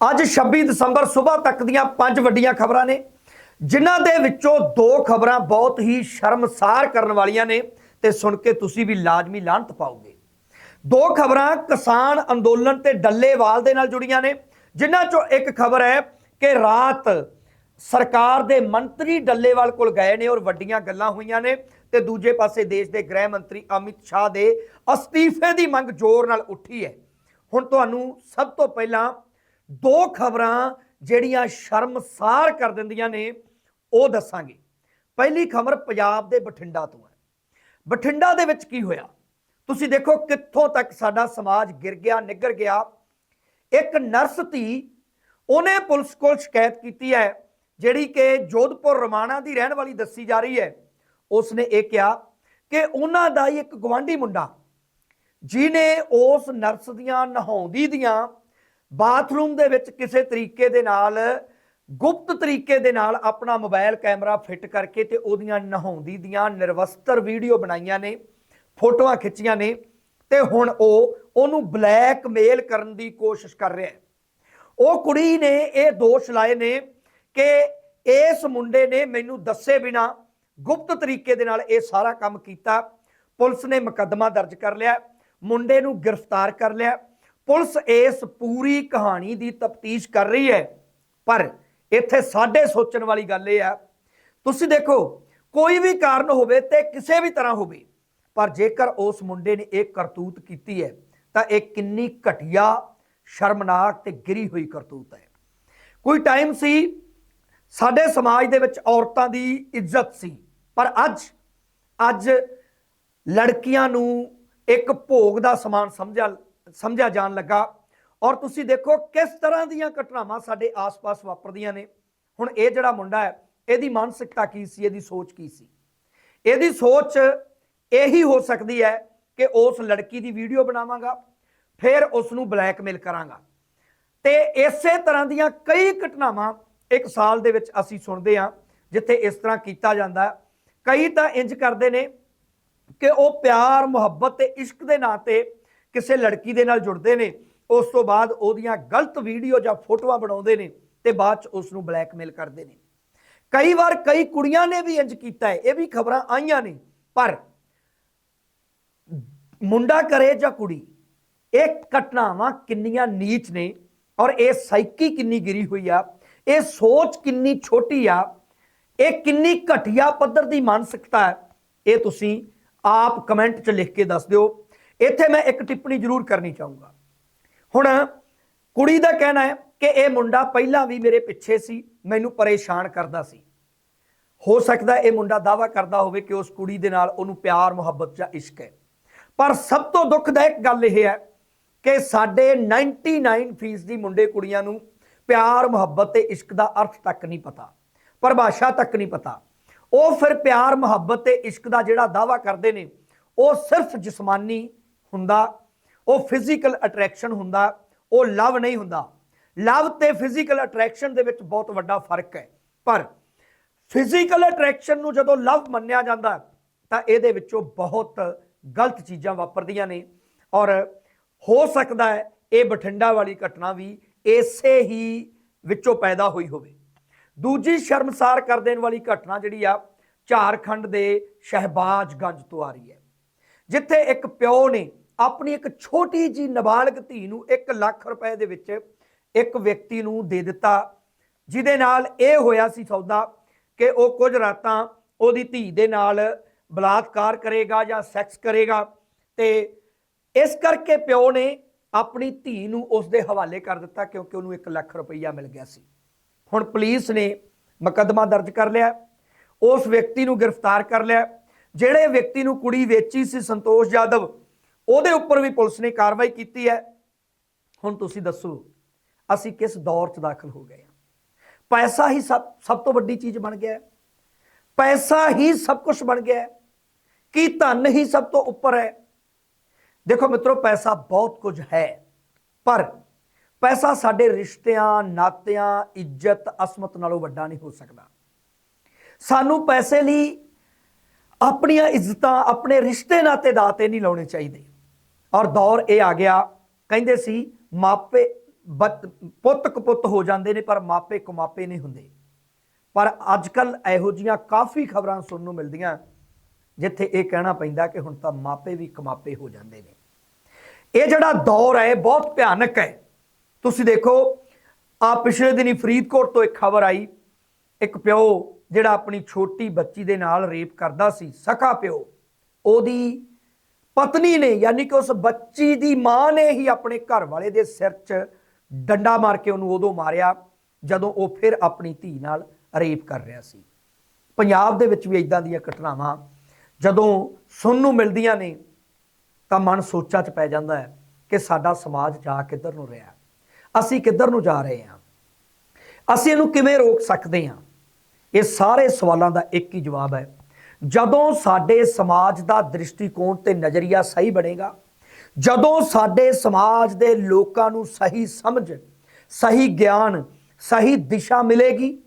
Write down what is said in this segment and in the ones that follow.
ਅੱਜ 26 ਦਸੰਬਰ ਸਵੇਰ ਤੱਕ ਦੀਆਂ ਪੰਜ ਵੱਡੀਆਂ ਖਬਰਾਂ ਨੇ, ਜਿਨ੍ਹਾਂ ਦੇ ਵਿੱਚੋਂ ਦੋ ਖਬਰਾਂ ਬਹੁਤ ਹੀ ਸ਼ਰਮਸਾਰ ਕਰਨ ਵਾਲੀਆਂ ਨੇ ਤੇ ਸੁਣ ਕੇ ਤੁਸੀਂ ਵੀ ਲਾਜ਼ਮੀ ਲਾਹਨਤ ਪਾਓਗੇ। ਦੋ ਖਬਰਾਂ ਕਿਸਾਨ ਅੰਦੋਲਨ ਤੇ ਡੱਲੇਵਾਲ ਦੇ ਨਾਲ ਜੁੜੀਆਂ ਨੇ, ਜਿਨ੍ਹਾਂ ਚੋਂ ਇੱਕ ਖਬਰ ਹੈ ਕਿ ਰਾਤ ਸਰਕਾਰ ਦੇ ਮੰਤਰੀ ਡੱਲੇਵਾਲ ਕੋਲ ਗਏ ਨੇ ਔਰ ਵੱਡੀਆਂ ਗੱਲਾਂ ਹੋਈਆਂ ਨੇ ਤੇ ਦੂਜੇ ਪਾਸੇ ਦੇਸ਼ ਦੇ ਗ੍ਰਹਿ ਮੰਤਰੀ ਅਮਿਤ ਸ਼ਾਹ ਦੇ ਅਸਤੀਫੇ ਦੀ ਮੰਗ ਜ਼ੋਰ ਨਾਲ ਉੱਠੀ ਹੈ। ਹੁਣ ਤੁਹਾਨੂੰ ਸਭ ਤੋਂ ਪਹਿਲਾਂ ਦੋ ਖਬਰਾਂ ਜਿਹੜੀਆਂ ਸ਼ਰਮਸਾਰ ਕਰ ਦਿੰਦੀਆਂ ਨੇ, ਉਹ ਦੱਸਾਂਗੇ। ਪਹਿਲੀ ਖਬਰ ਪੰਜਾਬ ਦੇ ਬਠਿੰਡਾ ਤੋਂ ਹੈ। ਬਠਿੰਡਾ ਦੇ ਵਿੱਚ ਕੀ ਹੋਇਆ? ਤੁਸੀਂ ਦੇਖੋ ਕਿੱਥੋਂ ਤੱਕ ਸਾਡਾ ਸਮਾਜ ਗਿਰ ਗਿਆ ਨਿੱਗਰ ਗਿਆ। ਇੱਕ ਨਰਸ ਧੀ, ਉਹਨੇ ਪੁਲਿਸ ਕੋਲ ਸ਼ਿਕਾਇਤ ਕੀਤੀ ਹੈ, ਜਿਹੜੀ ਕਿ ਜੋਧਪੁਰ ਰਮਾਣਾ ਦੀ ਰਹਿਣ ਵਾਲੀ ਦੱਸੀ ਜਾ ਰਹੀ ਹੈ। ਉਸਨੇ ਇਹ ਕਿਹਾ ਕਿ ਉਹਨਾਂ ਦਾ ਹੀ ਇੱਕ ਗਵਾਂਢੀ ਮੁੰਡਾ ਜਿਨੇ ਉਸ ਨਰਸ ਦੀਆਂ ਨਹਾਉਂਦੀ ਦੀਆਂ ਬਾਥਰੂਮ ਦੇ ਵਿੱਚ ਕਿਸੇ ਤਰੀਕੇ ਦੇ ਨਾਲ, ਗੁਪਤ ਤਰੀਕੇ ਦੇ ਨਾਲ ਆਪਣਾ ਮੋਬਾਈਲ ਕੈਮਰਾ ਫਿੱਟ ਕਰਕੇ ਤੇ ਉਹਦੀਆਂ ਨਹਾਉਂਦੀ ਦੀਆਂ ਨਿਰਵਸਤਰ ਵੀਡੀਓ ਬਣਾਈਆਂ ਨੇ, ਫੋਟੋਆਂ ਖਿੱਚੀਆਂ ਨੇ ਤੇ ਹੁਣ ਉਹ ਉਹਨੂੰ ਬਲੈਕਮੇਲ ਕਰਨ ਦੀ ਕੋਸ਼ਿਸ਼ ਕਰ ਰਿਹਾ ਹੈ। ਉਹ ਕੁੜੀ ਨੇ ਇਹ ਦੋਸ਼ ਲਾਏ ਨੇ ਕਿ ਇਸ ਮੁੰਡੇ ਨੇ ਮੈਨੂੰ ਦੱਸੇ ਬਿਨਾ ਗੁਪਤ ਤਰੀਕੇ ਦੇ ਨਾਲ ਇਹ ਸਾਰਾ ਕੰਮ ਕੀਤਾ। ਪੁਲਿਸ ਨੇ ਮੁਕੱਦਮਾ ਦਰਜ ਕਰ ਲਿਆ। ਮੁੰਡੇ ਨੂੰ ਗ੍ਰਿਫਤਾਰ ਕਰ ਲਿਆ। ਪੁਲਿਸ ਇਸ ਪੂਰੀ ਕਹਾਣੀ ਦੀ ਤਫਤੀਸ਼ ਕਰ ਰਹੀ ਹੈ। ਪਰ ਇੱਥੇ ਸਾਡੇ ਸੋਚਣ ਵਾਲੀ ਗੱਲ ਇਹ ਆ ਤੁਸੀਂ ਦੇਖੋ, ਕੋਈ ਵੀ ਕਾਰਨ ਹੋਵੇ ਤੇ ਕਿਸੇ ਵੀ ਤਰ੍ਹਾਂ ਹੋਵੇ, ਪਰ ਜੇਕਰ ਉਸ ਮੁੰਡੇ ਨੇ ਇਹ ਕਰਤੂਤ ਕੀਤੀ ਹੈ, ਤਾਂ ਇਹ ਕਿੰਨੀ ਘਟੀਆ, ਸ਼ਰਮਨਾਕ ਤੇ ਗਿਰੀ ਹੋਈ ਕਰਤੂਤ ਹੈ। ਕੋਈ ਟਾਈਮ ਸੀ, ਸਾਡੇ ਸਮਾਜ ਦੇ ਵਿੱਚ ਔਰਤਾਂ ਦੀ ਇੱਜ਼ਤ ਸੀ, ਪਰ ਅੱਜ ਅੱਜ ਲੜਕੀਆਂ ਨੂੰ ਇੱਕ ਭੋਗ ਦਾ ਸਮਾਨ ਸਮਝਿਆ ਸਮਝਿਆ ਜਾਣ ਲੱਗਾ। ਔਰ ਤੁਸੀਂ ਦੇਖੋ ਕਿਸ ਤਰ੍ਹਾਂ ਦੀਆਂ ਘਟਨਾਵਾਂ ਸਾਡੇ ਆਸ-ਪਾਸ ਵਾਪਰਦੀਆਂ ਨੇ। ਹੁਣ ਇਹ ਜਿਹੜਾ ਮੁੰਡਾ ਹੈ, ਇਹਦੀ ਮਾਨਸਿਕਤਾ ਕੀ ਸੀ? ਇਹਦੀ ਸੋਚ ਕੀ ਸੀ? ਇਹਦੀ ਸੋਚ ਇਹੀ ਹੋ ਸਕਦੀ ਹੈ ਕਿ ਉਸ ਲੜਕੀ ਦੀ ਵੀਡੀਓ ਬਣਾਵਾਂਗਾ, ਫਿਰ ਉਸ ਨੂੰ ਬਲੈਕਮੇਲ ਕਰਾਂਗਾ। ਤੇ ਇਸੇ ਤਰ੍ਹਾਂ ਦੀਆਂ ਕਈ ਘਟਨਾਵਾਂ ਇੱਕ ਸਾਲ ਦੇ ਵਿੱਚ ਅਸੀਂ ਸੁਣਦੇ ਹਾਂ, ਜਿੱਥੇ ਇਸ ਤਰ੍ਹਾਂ ਕੀਤਾ ਜਾਂਦਾ ਕਈ ਤਾਂ ਇੰਜ ਕਰਦੇ ਨੇ ਕਿ ਉਹ ਪਿਆਰ, ਮੁਹੱਬਤ ਤੇ ਇਸ਼ਕ ਦੇ ਨਾਂ ਤੇ ਕਿਸੇ ਲੜਕੀ ਦੇ ਨਾਲ ਜੁੜਦੇ ਨੇ, ਉਸ ਤੋਂ ਬਾਅਦ ਉਹਦੀਆਂ ਗਲਤ ਵੀਡੀਓ ਜਾਂ ਫੋਟੋਆਂ ਬਣਾਉਂਦੇ ਨੇ ਤੇ ਬਾਅਦ ਚ ਉਸ ਨੂੰ ਬਲੈਕਮੇਲ ਕਰਦੇ ਨੇ। ਕਈ ਵਾਰ ਕਈ ਕੁੜੀਆਂ ਨੇ ਵੀ ਇੰਜ ਕੀਤਾ ਹੈ, ਇਹ ਵੀ ਖਬਰਾਂ ਆਈਆਂ ਨੇ, ਪਰ ਮੁੰਡਾ ਕਰੇ ਜਾਂ ਕੁੜੀ, ਇਹ ਘਟਨਾਵਾਂ ਕਿੰਨੀਆਂ ਨੀਚ ਨੇ ਔਰ ਇਹ ਸਾਈਕੀ ਕਿੰਨੀ ਗਿਰੀ ਹੋਈ ਆ, ਇਹ ਸੋਚ ਕਿੰਨੀ ਛੋਟੀ ਆ, ਇਹ ਕਿੰਨੀ ਘਟੀਆ ਪੱਧਰ ਦੀ ਮਾਨਸਿਕਤਾ ਹੈ, ਇਹ ਤੁਸੀਂ ਆਪ ਕਮੈਂਟ 'ਚ ਲਿਖ ਕੇ ਦੱਸ ਦਿਓ। ਇੱਥੇ ਮੈਂ ਇੱਕ ਟਿੱਪਣੀ ਜ਼ਰੂਰ ਕਰਨੀ ਚਾਹੂੰਗਾ। ਹੁਣ ਕੁੜੀ ਦਾ ਕਹਿਣਾ ਹੈ ਕਿ ਇਹ ਮੁੰਡਾ ਪਹਿਲਾਂ ਵੀ ਮੇਰੇ ਪਿੱਛੇ ਸੀ, ਮੈਨੂੰ ਪਰੇਸ਼ਾਨ ਕਰਦਾ ਸੀ। ਹੋ ਸਕਦਾ ਇਹ ਮੁੰਡਾ ਦਾਵਾ ਕਰਦਾ ਹੋਵੇ ਕਿ ਉਸ ਕੁੜੀ ਦੇ ਨਾਲ ਉਹਨੂੰ ਪਿਆਰ, ਮੁਹੱਬਤ ਜਾਂ ਇਸ਼ਕ ਹੈ। ਪਰ ਸਭ ਤੋਂ ਦੁੱਖਦਾਇਕ ਗੱਲ ਇਹ ਹੈ ਕਿ ਸਾਡੇ 99% ਦੀ ਮੁੰਡੇ ਕੁੜੀਆਂ ਨੂੰ ਪਿਆਰ, ਮੁਹੱਬਤ ਤੇ ਇਸ਼ਕ ਦਾ ਅਰਥ ਤੱਕ ਨਹੀਂ ਪਤਾ, ਪਰਿਭਾਸ਼ਾ ਤੱਕ ਨਹੀਂ ਪਤਾ। ਉਹ ਫਿਰ ਪਿਆਰ, ਮੁਹੱਬਤ ਤੇ ਇਸ਼ਕ ਦਾ ਜਿਹੜਾ ਦਾਵਾ ਕਰਦੇ ਨੇ, ਉਹ ਸਿਰਫ ਜਿਸਮਾਨੀ ਹੁੰਦਾ, ਉਹ ਫਿਜ਼ੀਕਲ ਅਟਰੈਕਸ਼ਨ ਹੁੰਦਾ, ਉਹ ਲਵ ਨਹੀਂ ਹੁੰਦਾ। ਲਵ ਤੇ ਫਿਜ਼ੀਕਲ ਅਟਰੈਕਸ਼ਨ ਦੇ ਵਿੱਚ ਬਹੁਤ ਵੱਡਾ ਫ਼ਰਕ ਹੈ। ਪਰ ਫਿਜ਼ੀਕਲ ਅਟਰੈਕਸ਼ਨ ਨੂੰ ਜਦੋਂ ਲਵ ਮੰਨਿਆ ਜਾਂਦਾ, ਤਾਂ ਇਹਦੇ ਵਿੱਚੋਂ ਬਹੁਤ ਗਲਤ ਚੀਜ਼ਾਂ ਵਾਪਰਦੀਆਂ ਨੇ। ਔਰ ਹੋ ਸਕਦਾ ਹੈ ਇਹ ਬਠਿੰਡਾ ਵਾਲੀ ਘਟਨਾ ਵੀ ਇਸੇ ਹੀ ਵਿੱਚੋਂ ਪੈਦਾ ਹੋਈ ਹੋਵੇ। ਦੂਜੀ ਸ਼ਰਮਸਾਰ ਕਰ ਦੇਣ ਵਾਲੀ ਘਟਨਾ ਜਿਹੜੀ ਆ, ਝਾਰਖੰਡ ਦੇ ਸ਼ਹਿਬਾਜ਼ਗੰਜ ਤੋਂ ਆ ਰਹੀ ਹੈ। ਜਿੱਥੇ ਇੱਕ ਪਿਓ ਨੇ ਆਪਣੀ ਇੱਕ ਛੋਟੀ ਜੀ ਨਾਬਾਲਗ ਧੀ ਨੂੰ 1 ਲੱਖ ਰੁਪਏ ਦੇ ਵਿੱਚ ਇੱਕ ਵਿਅਕਤੀ ਨੂੰ ਦੇ ਦਿੱਤਾ, ਜਿਹਦੇ ਨਾਲ ਇਹ ਹੋਇਆ ਸੀ ਸੌਦਾ ਕਿ ਉਹ ਕੁਝ ਰਾਤਾਂ ਉਹਦੀ ਧੀ ਦੇ ਨਾਲ ਬਲਾਤਕਾਰ ਕਰੇਗਾ ਜਾਂ ਸੈਕਸ ਕਰੇਗਾ ਤੇ ਇਸ ਕਰਕੇ ਪਿਓ ਨੇ ਆਪਣੀ ਧੀ ਨੂੰ ਉਸ ਦੇ ਹਵਾਲੇ ਕਰ ਦਿੱਤਾ ਕਿਉਂਕਿ ਉਹਨੂੰ 1 ਲੱਖ ਰੁਪਈਆ ਮਿਲ ਗਿਆ ਸੀ। ਹੁਣ ਪੁਲਿਸ ਨੇ ਮੁਕੱਦਮਾ ਦਰਜ ਕਰ ਲਿਆ, ਉਸ ਵਿਅਕਤੀ ਨੂੰ ਗ੍ਰਿਫਤਾਰ ਕਰ ਲਿਆ, ਜਿਹੜੇ ਵਿਅਕਤੀ ਨੂੰ ਕੁੜੀ ਵੇਚੀ ਸੀ ਸੰਤੋਸ਼ ਯਾਦਵ ਉਹਦੇ ਉੱਪਰ ਵੀ ਪੁਲਿਸ ਨੇ ਕਾਰਵਾਈ ਕੀਤੀ ਹੈ। ਹੁਣ ਤੁਸੀਂ ਦੱਸੋ, ਅਸੀਂ ਕਿਸ ਦੌਰ 'ਚ ਦਾਖਲ ਹੋ ਗਏ ਹਾਂ? ਪੈਸਾ ਹੀ ਸਭ ਸਭ ਤੋਂ ਵੱਡੀ ਚੀਜ਼ ਬਣ ਗਿਆ ਹੈ। ਪੈਸਾ ਹੀ ਸਭ ਕੁਝ ਬਣ ਗਿਆ ਹੈ। ਕੀ ਧਨ ਹੀ ਸਭ ਤੋਂ ਉੱਪਰ ਹੈ? ਦੇਖੋ ਮਿੱਤਰੋ, ਪੈਸਾ ਬਹੁਤ ਕੁਝ ਹੈ, ਪਰ ਪੈਸਾ ਸਾਡੇ ਰਿਸ਼ਤਿਆਂ, ਨਾਤਿਆਂ, ਇੱਜ਼ਤ, ਅਸਮਤ ਨਾਲੋਂ ਵੱਡਾ ਨਹੀਂ ਹੋ ਸਕਦਾ। ਸਾਨੂੰ ਪੈਸੇ ਲਈ ਆਪਣੀਆਂ ਇੱਜ਼ਤਾਂ, ਆਪਣੇ ਰਿਸ਼ਤੇ ਨਾਤੇ ਦਾਤੇ ਨਹੀਂ ਲਾਉਣੇ ਚਾਹੀਦੇ। ਔਰ ਦੌਰ ਇਹ ਆ ਗਿਆ, ਕਹਿੰਦੇ ਸੀ ਮਾਪੇ ਬੱਤ- ਪੁੱਤ ਕਪੁੱਤ ਹੋ ਜਾਂਦੇ ਨੇ, ਪਰ ਮਾਪੇ ਕਮਾਪੇ ਨਹੀਂ ਹੁੰਦੇ। ਪਰ ਅੱਜ ਕੱਲ ਇਹੋ ਜੀਆਂ ਕਾਫੀ ਖਬਰਾਂ ਸੁਣਨ ਨੂੰ ਮਿਲਦੀਆਂ, ਜਿੱਥੇ ਇਹ ਕਹਿਣਾ ਪੈਂਦਾ ਕਿ ਹੁਣ ਤਾਂ ਮਾਪੇ ਵੀ ਕਮਾਪੇ ਹੋ ਜਾਂਦੇ ਨੇ। ਇਹ ਜਿਹੜਾ ਦੌਰ ਹੈ, ਬਹੁਤ ਭਿਆਨਕ ਹੈ। ਤੁਸੀਂ ਦੇਖੋ, ਆ ਪਿਛਲੇ ਦਿਨੀ ਫਰੀਦਕੋਟ ਤੋਂ ਇੱਕ ਖਬਰ ਆਈ। ਇੱਕ ਪਿਓ ਜਿਹੜਾ ਆਪਣੀ ਛੋਟੀ ਬੱਚੀ ਦੇ ਨਾਲ ਰੇਪ ਕਰਦਾ ਸੀ, ਸਖਾ ਪਿਓ, ਉਹਦੀ ਪਤਨੀ ਨੇ, ਯਾਨੀ ਕਿ ਉਸ ਬੱਚੀ ਦੀ ਮਾਂ ਨੇ ਹੀ ਆਪਣੇ ਘਰ ਵਾਲੇ ਦੇ ਸਿਰ 'ਚ ਡੰਡਾ ਮਾਰ ਕੇ ਉਹਨੂੰ ਉਦੋਂ ਮਾਰਿਆ, ਜਦੋਂ ਉਹ ਫਿਰ ਆਪਣੀ ਧੀ ਨਾਲ ਰੇਪ ਕਰ ਰਿਹਾ ਸੀ। ਪੰਜਾਬ ਦੇ ਵਿੱਚ ਵੀ ਇਦਾਂ ਦੀਆਂ ਘਟਨਾਵਾਂ, ਜਦੋਂ ਸੁਣਨ ਨੂੰ ਮਿਲਦੀਆਂ ਨੇ, ਤਾਂ ਮਨ ਸੋਚਾਂ 'ਚ ਪੈ ਜਾਂਦਾ ਹੈ ਕਿ ਸਾਡਾ ਸਮਾਜ ਜਾ ਕਿੱਧਰ ਨੂੰ ਰਿਹਾ। ਅਸੀਂ ਕਿੱਧਰ ਨੂੰ ਜਾ ਰਹੇ ਹਾਂ? ਅਸੀਂ ਇਹਨੂੰ ਕਿਵੇਂ ਰੋਕ ਸਕਦੇ ਹਾਂ? ਇਹ ਸਾਰੇ ਸਵਾਲਾਂ ਦਾ ਇੱਕ ਹੀ ਜਵਾਬ ਹੈ ਜਦੋਂ ਸਾਡੇ ਸਮਾਜ ਦਾ ਦ੍ਰਿਸ਼ਟੀਕੋਣ ਤੇ ਨਜ਼ਰੀਆ ਸਹੀ ਬਣੇਗਾ, ਜਦੋਂ ਸਾਡੇ ਸਮਾਜ ਦੇ ਲੋਕਾਂ ਨੂੰ ਸਹੀ ਸਮਝ, ਸਹੀ ਗਿਆਨ, ਸਹੀ ਦਿਸ਼ਾ ਮਿਲੇਗੀ,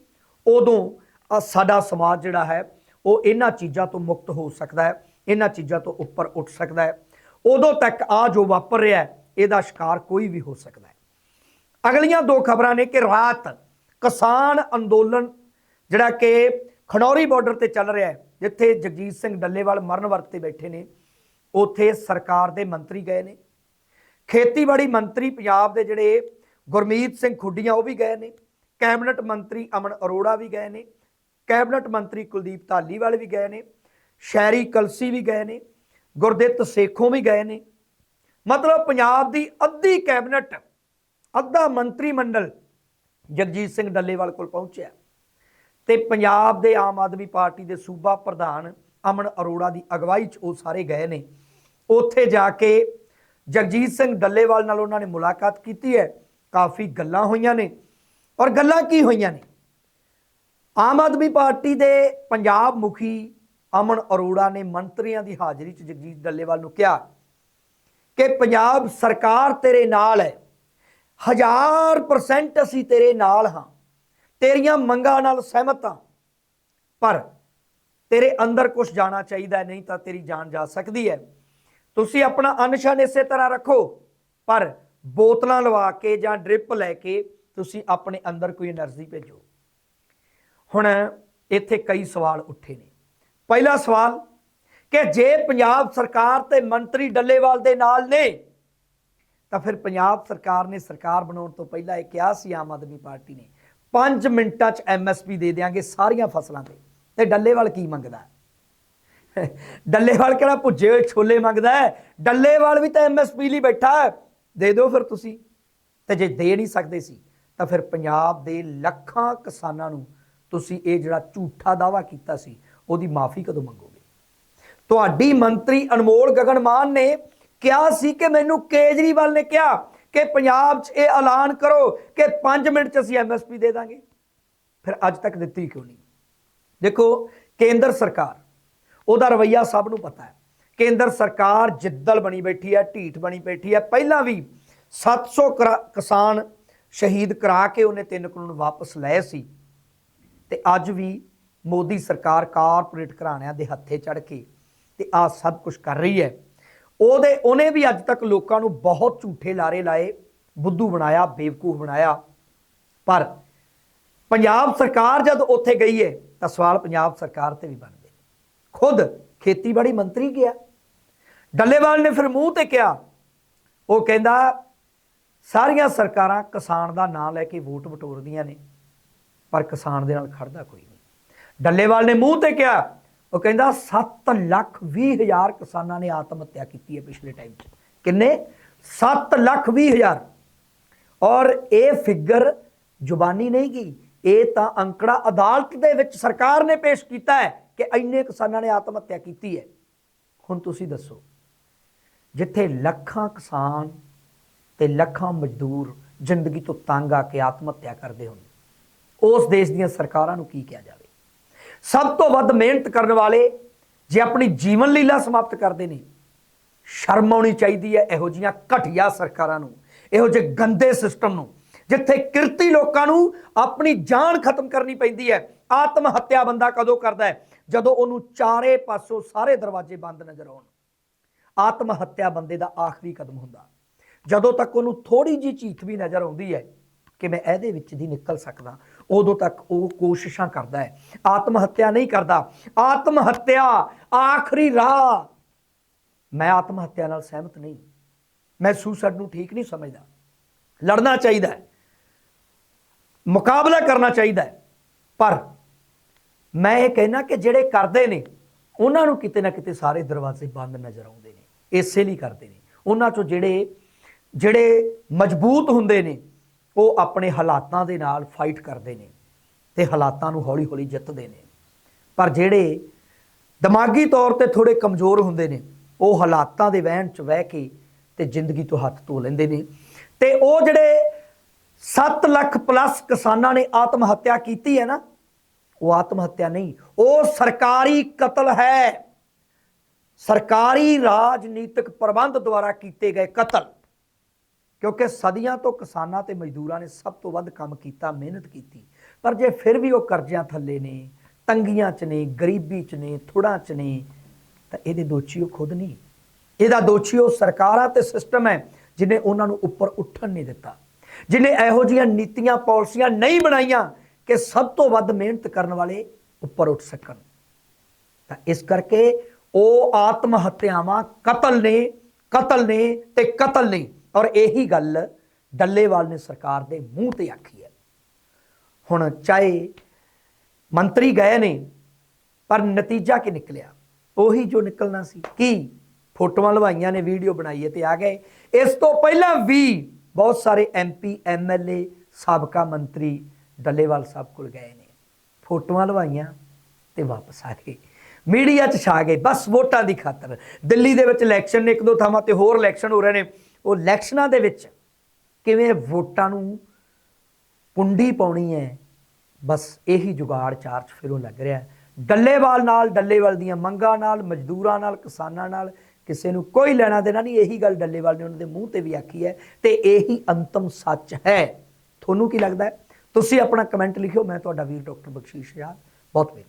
ਉਦੋਂ ਸਾਡਾ ਸਮਾਜ ਜਿਹੜਾ ਹੈ, ਉਹ ਇਹਨਾਂ ਚੀਜ਼ਾਂ ਤੋਂ ਮੁਕਤ ਹੋ ਸਕਦਾ ਹੈ, ਇਹਨਾਂ ਚੀਜ਼ਾਂ ਤੋਂ ਉੱਪਰ ਉੱਠ ਸਕਦਾ ਹੈ। ਉਦੋਂ ਤੱਕ ਆ ਜੋ ਵਾਪਰ ਰਿਹਾ ਹੈ, ਇਹਦਾ ਸ਼ਿਕਾਰ ਕੋਈ ਵੀ ਹੋ ਸਕਦਾ ਹੈ। ਅਗਲੀਆਂ ਦੋ ਖਬਰਾਂ ਨੇ ਕਿ ਰਾਤ ਕਿਸਾਨ ਅੰਦੋਲਨ ਜਿਹੜਾ ਕਿ ਖਨੌਰੀ ਬਾਰਡਰ ਤੇ ਚੱਲ ਰਿਹਾ ਹੈ ਜਿੱਥੇ ਜਗਜੀਤ ਸਿੰਘ ਡੱਲੇਵਾਲ ਮਰਨ ਵਰਤ ਤੇ ਬੈਠੇ ਨੇ, ਉੱਥੇ ਸਰਕਾਰ ਦੇ ਮੰਤਰੀ ਗਏ ਨੇ। ਖੇਤੀਬਾੜੀ ਮੰਤਰੀ ਪੰਜਾਬ ਦੇ ਜਿਹੜੇ ਗੁਰਮੀਤ ਸਿੰਘ ਖੁੱਡੀਆਂ ਉਹ ਵੀ ਗਏ ਨੇ। ਕੈਬਨਿਟ ਮੰਤਰੀ ਅਮਨ ਅਰੋੜਾ ਵੀ ਗਏ ਨੇ। ਕੈਬਨਿਟ ਮੰਤਰੀ ਕੁਲਦੀਪ ਧਾਲੀਵਾਲ ਵੀ ਗਏ ਨੇ। ਸ਼ੈਰੀ ਕਲਸੀ ਵੀ ਗਏ ਨੇ। ਗੁਰਦਿੱਤ ਸੇਖੋਂ ਵੀ ਗਏ ਨੇ। ਮਤਲਬ ਪੰਜਾਬ ਦੀ ਅੱਧੀ ਕੈਬਨਿਟ, ਅੱਧਾ ਮੰਤਰੀ ਮੰਡਲ ਜਗਜੀਤ ਸਿੰਘ ਡੱਲੇਵਾਲ ਕੋਲ ਪਹੁੰਚਿਆ। ਤੇ ਪੰਜਾਬ ਦੇ ਆਮ ਆਦਮੀ ਪਾਰਟੀ ਦੇ ਸੂਬਾ ਪ੍ਰਧਾਨ ਅਮਨ ਅਰੋੜਾ ਦੀ ਅਗਵਾਈ 'ਚ ਉਹ ਸਾਰੇ ਗਏ ਨੇ। ਉੱਥੇ ਜਾ ਕੇ ਜਗਜੀਤ ਸਿੰਘ ਡੱਲੇਵਾਲ ਨਾਲ ਉਹਨਾਂ ਨੇ ਮੁਲਾਕਾਤ ਕੀਤੀ ਹੈ। ਕਾਫੀ ਗੱਲਾਂ ਹੋਈਆਂ ਨੇ। ਔਰ ਗੱਲਾਂ ਕੀ ਹੋਈਆਂ ਨੇ? ਆਮ ਆਦਮੀ ਪਾਰਟੀ ਦੇ ਪੰਜਾਬ ਮੁਖੀ ਅਮਨ ਅਰੋੜਾ ਨੇ ਮੰਤਰੀਆਂ ਦੀ ਹਾਜ਼ਰੀ 'ਚ ਜਗਜੀਤ ਡੱਲੇਵਾਲ ਨੂੰ ਕਿਹਾ ਕਿ ਪੰਜਾਬ ਸਰਕਾਰ ਤੇਰੇ ਨਾਲ ਹੈ। ਹਜ਼ਾਰ ਪਰਸੈਂਟ ਅਸੀਂ ਤੇਰੇ ਨਾਲ ਹਾਂ। ਤੇਰੀਆਂ ਮੰਗਾਂ ਨਾਲ ਸਹਿਮਤ ਹਾਂ। ਪਰ ਤੇਰੇ ਅੰਦਰ ਕੁਝ ਜਾਣਾ ਚਾਹੀਦਾ ਨਹੀਂ ਤਾਂ ਤੇਰੀ ਜਾਨ ਜਾ ਸਕਦੀ ਹੈ। ਤੁਸੀਂ ਆਪਣਾ ਅਨਸ਼ਨ ਇਸੇ ਤਰ੍ਹਾਂ ਰੱਖੋ, ਪਰ ਬੋਤਲਾਂ ਲਵਾ ਕੇ ਜਾਂ ਡ੍ਰਿਪ ਲੈ ਕੇ ਤੁਸੀਂ ਆਪਣੇ ਅੰਦਰ ਕੋਈ એનર્ਜੀ ਭੇਜੋ। ਹੁਣ ਇੱਥੇ ਕਈ ਸਵਾਲ ਉੱਠੇ ਨੇ। ਪਹਿਲਾ ਸਵਾਲ, ਕਿ ਜੇ ਪੰਜਾਬ ਸਰਕਾਰ ਤੇ ਮੰਤਰੀ ਡੱਲੇਵਾਲ ਦੇ ਨਾਲ ਨੇ, ਤਾਂ ਫਿਰ ਪੰਜਾਬ ਸਰਕਾਰ ਨੇ ਸਰਕਾਰ ਬਣਾਉਣ ਤੋਂ ਪਹਿਲਾਂ ਇਹ ਕਿਹਾ ਸੀ, ਆਮ ਆਦਮੀ ਪਾਰਟੀ ਨੇ। 5 ਮਿੰਟਾਂ 'ਚ ਐਮਐਸਪੀ ਦੇ ਦੇਾਂਗੇ ਸਾਰੀਆਂ ਫਸਲਾਂ ਤੇ। ਤੇ ਡੱਲੇਵਾਲ ਕੀ ਮੰਗਦਾ? ਡੱਲੇਵਾਲ ਕਿਹੜਾ ਭੁੱਜੇ ਹੋਏ ਛੋਲੇ ਮੰਗਦਾ ਹੈ? ਡੱਲੇਵਾਲ ਵੀ ਤਾਂ ਐਮਐਸਪੀ ਲਈ ਬੈਠਾ ਹੈ। ਦੇ ਦਿਓ ਫਿਰ ਤੁਸੀਂ। ਤੇ ਜੇ ਦੇ ਨਹੀਂ ਸਕਦੇ ਸੀ, ਤਾਂ ਫਿਰ ਪੰਜਾਬ ਦੇ ਲੱਖਾਂ ਕਿਸਾਨਾਂ ਨੂੰ ਤੁਸੀਂ ਇਹ ਜਿਹੜਾ ਝੂਠਾ ਦਾਵਾ ਕੀਤਾ ਸੀ, ਉਹਦੀ ਮਾਫੀ ਕਦੋਂ ਮੰਗੋਗੇ? ਤੁਹਾਡੀ ਮੰਤਰੀ ਅਨਮੋਲ ਗਗਨ ਮਾਨ ਨੇ ਕਿਹਾ ਸੀ ਕਿ ਮੈਨੂੰ ਕੇਜਰੀਵਾਲ ਨੇ ਕਿਹਾ ਕਿ ਪੰਜਾਬ 'ਚ ਇਹ ਐਲਾਨ ਕਰੋ ਕਿ 5 ਮਿੰਟ 'ਚ ਅਸੀਂ ਐਮਐਸਪੀ ਦੇ ਦਾਂਗੇ। ਫਿਰ ਅੱਜ ਤੱਕ ਦਿੱਤੀ ਕਿਉਂ ਨਹੀਂ? ਦੇਖੋ, ਕੇਂਦਰ ਸਰਕਾਰ, ਉਹਦਾ ਰਵਈਆ ਸਭ ਨੂੰ ਪਤਾ ਹੈ। ਕੇਂਦਰ ਸਰਕਾਰ ਜਿੱਦਲ ਬਣੀ ਬੈਠੀ ਹੈ, ਢੀਠ ਬਣੀ ਬੈਠੀ ਹੈ। ਪਹਿਲਾਂ ਵੀ 700 ਕਰਾ- ਕਿਸਾਨ ਸ਼ਹੀਦ ਕਰਾ ਕੇ ਉਹਨੇ ਤਿੰਨ ਕਾਨੂੰਨ ਵਾਪਸ ਲਏ ਸੀ। ਤੇ ਅੱਜ ਵੀ ਮੋਦੀ ਸਰਕਾਰ ਕਾਰਪੋਰੇਟ ਘਰਾਣਿਆਂ ਦੇ ਹੱਥੇ ਚੜ ਕੇ ਤੇ ਆ ਸਭ ਕੁਝ ਕਰ ਰਹੀ ਹੈ। ਉਹਦੇ, ਉਹਨੇ ਵੀ ਅੱਜ ਤੱਕ ਲੋਕਾਂ ਨੂੰ ਬਹੁਤ ਝੂਠੇ ਲਾਰੇ ਲਾਏ, ਬੁੱਧੂ ਬਣਾਇਆ, ਬੇਵਕੂਫ ਬਣਾਇਆ। ਪਰ ਪੰਜਾਬ ਸਰਕਾਰ ਜਦ ਉੱਥੇ ਗਈ ਹੈ ਤਾਂ ਸਵਾਲ ਪੰਜਾਬ ਸਰਕਾਰ ਤੇ ਵੀ ਬਣਦੇ। ਖੁਦ ਖੇਤੀਬਾੜੀ ਮੰਤਰੀ ਗਿਆ ਡੱਲੇਵਾਲ ਨੇ ਫਿਰ ਮੂੰਹ ਤੇ ਕਿਹਾ। ਉਹ ਕਹਿੰਦਾ, ਸਾਰੀਆਂ ਸਰਕਾਰਾਂ ਕਿਸਾਨ ਦਾ ਨਾਂ ਲੈ ਕੇ ਵੋਟ ਵਟੋਰਦੀਆਂ ਨੇ, ਪਰ ਕਿਸਾਨ ਦੇ ਨਾਲ ਖੜਦਾ ਕੋਈ ਨਹੀਂ। ਡੱਲੇਵਾਲ ਨੇ ਮੂੰਹ ਤੇ ਕਿਹਾ ਉਹ ਕਹਿੰਦਾ 7 ਲੱਖ 20 ਹਜ਼ਾਰ ਕਿਸਾਨਾਂ ਨੇ ਆਤਮ ਹੱਤਿਆ ਕੀਤੀ ਹੈ ਪਿਛਲੇ ਟਾਈਮ 'ਚ। ਕਿੰਨੇ? 7 ਲੱਖ 20 ਹਜ਼ਾਰ। ਔਰ ਇਹ ਫਿਗਰ ਜ਼ੁਬਾਨੀ ਨਹੀਂ ਗਈ। ਇਹ ਤਾਂ ਅੰਕੜਾ ਅਦਾਲਤ ਦੇ ਵਿੱਚ ਸਰਕਾਰ ਨੇ ਪੇਸ਼ ਕੀਤਾ ਹੈ ਕਿ ਇੰਨੇ ਕਿਸਾਨਾਂ ਨੇ ਆਤਮ ਹੱਤਿਆ ਕੀਤੀ ਹੈ। ਹੁਣ ਤੁਸੀਂ ਦੱਸੋ, ਜਿੱਥੇ ਲੱਖਾਂ ਕਿਸਾਨ ਤੇ ਲੱਖਾਂ ਮਜ਼ਦੂਰ ਜ਼ਿੰਦਗੀ ਤੋਂ ਤੰਗ ਆ ਕੇ ਆਤਮ ਹੱਤਿਆ ਕਰਦੇ ਹੋਣ, ਉਸ ਦੇਸ਼ ਦੀਆਂ ਸਰਕਾਰਾਂ ਨੂੰ ਕੀ ਕਿਹਾ ਜਾਵੇ? ਸਭ ਤੋਂ ਵੱਧ ਮਿਹਨਤ ਕਰਨ ਵਾਲੇ ਜੇ ਆਪਣੀ ਜੀਵਨ ਲੀਲਾ ਸਮਾਪਤ ਕਰਦੇ ਨੇ, ਸ਼ਰਮ ਆਉਣੀ ਚਾਹੀਦੀ ਹੈ ਇਹੋ ਜੀਆਂ ਘਟੀਆ ਸਰਕਾਰਾਂ ਨੂੰ, ਇਹੋ ਜਿਹੇ ਗੰਦੇ ਸਿਸਟਮ ਨੂੰ, ਜਿੱਥੇ ਕਿਰਤੀ ਲੋਕਾਂ ਨੂੰ ਆਪਣੀ ਜਾਨ ਖਤਮ ਕਰਨੀ ਪੈਂਦੀ ਹੈ, ਆਤਮ ਹੱਤਿਆ ਬੰਦਾ ਕਦੋਂ ਕਰਦਾ ਹੈ? ਜਦੋਂ ਉਹਨੂੰ ਚਾਰੇ ਪਾਸੋਂ ਸਾਰੇ ਦਰਵਾਜ਼ੇ ਬੰਦ ਨਜ਼ਰ ਆਉਣ। ਆਤਮ ਹੱਤਿਆ ਬੰਦੇ ਦਾ ਆਖਰੀ ਕਦਮ ਹੁੰਦਾ। ਜਦੋਂ ਤੱਕ ਉਹਨੂੰ ਥੋੜੀ ਜੀ ਚੀਥ ਵੀ ਨਜ਼ਰ ਆਉਂਦੀ ਹੈ ਕਿ ਮੈਂ ਇਹਦੇ ਵਿੱਚ ਦੀ ਨਿਕਲ ਸਕਦਾ। ਉਦੋਂ ਤੱਕ ਉਹ ਕੋਸ਼ਿਸ਼ਾਂ ਕਰਦਾ ਹੈ। ਆਤਮ ਹੱਤਿਆ ਨਹੀਂ ਕਰਦਾ। ਆਤਮ ਹੱਤਿਆ, ਆਖਰੀ ਰਾਹ। ਮੈਂ ਆਤਮ ਹੱਤਿਆ ਨਾਲ ਸਹਿਮਤ ਨਹੀਂ। ਮੈਂ ਸੁਸਾਈਡ ਨੂੰ ਠੀਕ ਨਹੀਂ ਸਮਝਦਾ। ਲੜਨਾ ਚਾਹੀਦਾ ਹੈ। ਮੁਕਾਬਲਾ ਕਰਨਾ ਚਾਹੀਦਾ ਹੈ। ਪਰ ਮੈਂ ਇਹ ਕਹਿਣਾ ਕਿ ਜਿਹੜੇ ਕਰਦੇ ਨੇ, ਉਹਨਾਂ ਨੂੰ ਕਿਤੇ ਨਾ ਕਿਤੇ ਸਾਰੇ ਦਰਵਾਜ਼ੇ ਬੰਦ ਨਜ਼ਰ ਆਉਂਦੇ ਨੇ। ਇਸੇ ਲਈ ਕਰਦੇ ਨੇ। ਉਹਨਾਂ ਚੋਂ ਜਿਹੜੇ ਜਿਹੜੇ ਮਜ਼ਬੂਤ ਹੁੰਦੇ ਨੇ ਉਹ ਆਪਣੇ ਹਾਲਾਤਾਂ ਦੇ ਨਾਲ ਫਾਈਟ ਕਰਦੇ ਨੇ ਤੇ ਹਾਲਾਤਾਂ ਨੂੰ ਹੌਲੀ-ਹੌਲੀ ਜਿੱਤਦੇ ਨੇ। ਪਰ ਜਿਹੜੇ ਦਿਮਾਗੀ ਤੌਰ ਤੇ ਥੋੜੇ ਕਮਜ਼ੋਰ ਹੁੰਦੇ ਨੇ, ਉਹ ਹਾਲਾਤਾਂ ਦੇ ਵਹਿਣ ਚ ਵਹਿ ਕੇ ਤੇ ਜ਼ਿੰਦਗੀ ਤੋਂ ਹੱਥ ਧੋ ਲੈਂਦੇ ਨੇ। ਤੇ ਉਹ ਜਿਹੜੇ 7 ਲੱਖ ਪਲੱਸ ਕਿਸਾਨਾਂ ਨੇ ਆਤਮ ਹੱਤਿਆ ਕੀਤੀ ਹੈ ਨਾ, ਉਹ ਆਤਮ ਹੱਤਿਆ ਨਹੀਂ, ਉਹ ਸਰਕਾਰੀ ਕਤਲ ਹੈ। ਸਰਕਾਰੀ ਰਾਜਨੀਤਿਕ ਪ੍ਰਬੰਧ ਦੁਆਰਾ ਕੀਤੇ ਗਏ ਕਤਲ। ਕਿਉਂਕਿ ਸਦੀਆਂ ਤੋਂ ਕਿਸਾਨਾਂ ਤੇ ਮਜ਼ਦੂਰਾਂ ਨੇ ਸਭ ਤੋਂ ਵੱਧ ਕੰਮ ਕੀਤਾ, ਮਿਹਨਤ ਕੀਤੀ। ਪਰ ਜੇ ਫਿਰ ਵੀ ਉਹ ਕਰਜ਼ਿਆਂ ਥੱਲੇ ਨੇ, ਤੰਗੀਆਂ 'ਚ ਨੇ, ਗਰੀਬੀ 'ਚ ਨੇ ਥੋੜਾਂ 'ਚ ਨੇ, ਤਾਂ ਇਹਦੇ ਦੋਸ਼ੀ ਉਹ ਖੁਦ ਨਹੀਂ। ਇਹਦਾ ਦੋਸ਼ੀ ਉਹ ਸਰਕਾਰਾਂ ਤੇ ਸਿਸਟਮ ਹੈ ਜਿਨੇ ਉਹਨਾਂ ਨੂੰ ਉੱਪਰ ਉੱਠਣ ਨਹੀਂ ਦਿੱਤਾ। ਜਿਨੇ ਇਹੋ ਜਿਹੀਆਂ ਨੀਤੀਆਂ, ਪਾਲਿਸੀਆਂ ਨਹੀਂ ਬਣਾਈਆਂ ਕਿ ਸਭ ਤੋਂ ਵੱਧ ਮਿਹਨਤ ਕਰਨ ਵਾਲੇ ਉੱਪਰ ਉੱਠ ਸਕਣ। ਤਾਂ ਇਸ ਕਰਕੇ ਉਹ ਆਤਮ ਹੱਤਿਆਵਾਂ ਕਤਲ ਨੇ ਕਤਲ ਨੇ ਤੇ ਕਤਲ ਨੇ। ਔਰ ਇਹੀ ਗੱਲ ਡੱਲੇਵਾਲ ਨੇ ਸਰਕਾਰ ਦੇ ਮੂੰਹ ਤੇ ਆਖੀ ਹੈ। ਹੁਣ ਚਾਹੇ ਮੰਤਰੀ ਗਏ ਨੇ, ਪਰ ਨਤੀਜਾ ਕੀ ਨਿਕਲਿਆ? ਉਹੀ ਜੋ ਨਿਕਲਣਾ ਸੀ। ਕੀ ਫੋਟੋਆਂ ਲਵਾਈਆਂ ਨੇ, ਵੀਡੀਓ ਬਣਾਈਏ ਹੈ ਤੇ ਆ ਗਏ। ਇਸ ਤੋਂ ਪਹਿਲਾਂ ਵੀ ਬਹੁਤ ਸਾਰੇ ਐਮਪੀ ਐਮਐਲਏ ਸਾਬਕਾ ਮੰਤਰੀ ਡੱਲੇਵਾਲ ਸਾਹਿਬ ਕੋਲ ਗਏ ਨੇ। ਫੋਟੋਆਂ ਲਵਾਈਆਂ ਤੇ ਵਾਪਸ ਆ ਗਏ। ਮੀਡੀਆ 'ਚ ਛਾ ਗਏ। ਬਸ ਵੋਟਾਂ ਦੀ ਖਾਤਰ। ਦਿੱਲੀ ਦੇ ਵਿੱਚ ਇਲੈਕਸ਼ਨ ਨੇ ਇੱਕ ਦੋ ਥਾਵਾਂ ਤੇ ਹੋਰ ਇਲੈਕਸ਼ਨ ਹੋ ਰਹੇ ਨੇ। ਉਹ ਇਲੈਕਸ਼ਨਾਂ ਦੇ ਵਿੱਚ ਕਿਵੇਂ ਵੋਟਾਂ ਨੂੰ ਕੁੰਡੀ ਪਾਉਣੀ ਹੈ, ਬਸ ਇਹੀ ਜੁਗਾੜ ਚਾਰ ਚ ਫਿਰੋਂ ਲੱਗ ਰਿਹਾ ਡੱਲੇਵਾਲ ਨਾਲ, ਡੱਲੇਵਾਲ ਦੀਆਂ ਮੰਗਾਂ ਨਾਲ, ਮਜ਼ਦੂਰਾਂ ਨਾਲ, ਕਿਸਾਨਾਂ ਨਾਲ ਕਿਸੇ ਨੂੰ ਕੋਈ ਲੈਣਾ ਦੇਣਾ ਨਹੀਂ। ਇਹੀ ਗੱਲ ਡੱਲੇਵਾਲ ਨੇ ਉਹਨਾਂ ਦੇ ਮੂੰਹ ਤੇ ਵੀ ਆਖੀ ਹੈ ਤੇ ਇਹੀ ਅੰਤਮ ਸੱਚ ਹੈ। ਤੁਹਾਨੂੰ ਕੀ ਲੱਗਦਾ ਤੁਸੀਂ ਆਪਣਾ ਕਮੈਂਟ ਲਿਖਿਓ, ਮੈਂ ਤੁਹਾਡਾ ਵੀਰ ਡਾਕਟਰ ਬਖਸ਼ੀਸ਼ ਯਾਰ ਬਹੁਤ ਮਿਹਰਬਾਨੀ।